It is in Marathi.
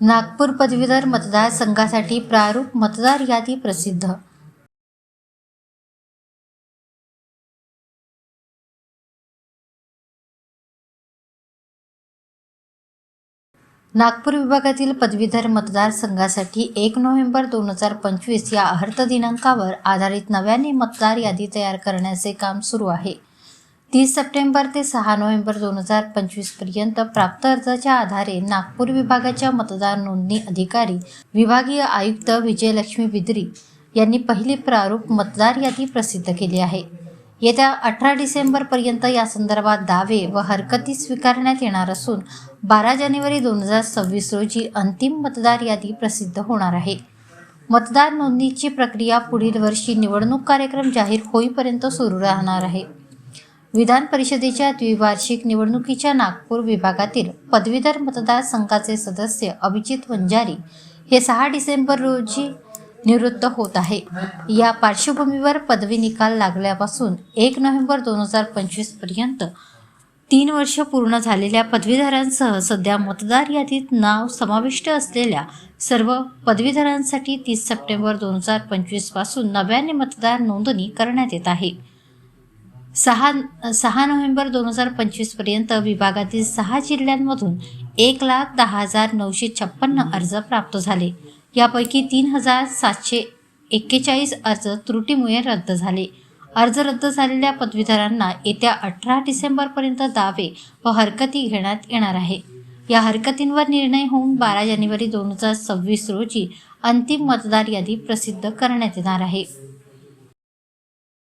नागपूर पदवीधर मतदारसंघासाठी प्रारूप मतदार यादी प्रसिद्ध. नागपूर विभागातील पदवीधर मतदारसंघासाठी एक नोव्हेंबर दोन हजार पंचवीस या अर्थ दिनांकावर आधारित नव्याने मतदार यादी तयार करण्याचे काम सुरू आहे. तीस सप्टेंबर ते सहा नोव्हेंबर दोन हजार पंचवीसपर्यंत प्राप्त अर्जाच्या आधारे नागपूर विभागाच्या मतदार नोंदणी अधिकारी विभागीय आयुक्त विजयलक्ष्मी बिद्री यांनी पहिली प्रारूप मतदार यादी प्रसिद्ध केली आहे. येत्या अठरा डिसेंबरपर्यंत या संदर्भात दावे व हरकती स्वीकारण्यात येणार असून बारा जानेवारी दोन हजार सव्वीस रोजी अंतिम मतदार यादी प्रसिद्ध होणार आहे. मतदार नोंदणीची प्रक्रिया पुढील वर्षी निवडणूक कार्यक्रम जाहीर होईपर्यंत सुरू राहणार आहे. विधान परिषदेच्या द्विवार्षिक निवडणुकीच्या नागपूर विभागातील पदवीधर मतदारसंघाचे सदस्य अभिजित वंजारी हे सहा डिसेंबर रोजी निवृत्त होत आहे. या पार्श्वभूमीवर पदवी निकाल लागल्यापासून एक नोव्हेंबर दोन हजार पंचवीसपर्यंत तीन वर्ष पूर्ण झालेल्या पदवीधरांसह सध्या मतदार यादीत नाव समाविष्ट असलेल्या सर्व पदवीधरांसाठी तीस सप्टेंबर दोन हजार पंचवीसपासून नव्याने मतदार नोंदणी करण्यात येत आहे. सहा सहा नोव्हेंबर दोन हजार पंचवीसपर्यंत विभागातील सहा जिल्ह्यांमधून एक लाख दहा हजार नऊशे छप्पन्न अर्ज प्राप्त झाले. यापैकी तीन हजार सातशे एक्केचाळीस अर्ज त्रुटीमुळे रद्द झाले. अर्ज रद्द झालेल्या पदवीधरांना येत्या अठरा डिसेंबरपर्यंत दावे व हरकती घेण्यात येणार आहे. या हरकतींवर निर्णय होऊन बारा जानेवारी दोन हजार सव्वीस रोजी अंतिम मतदार यादी प्रसिद्ध करण्यात येणार आहे.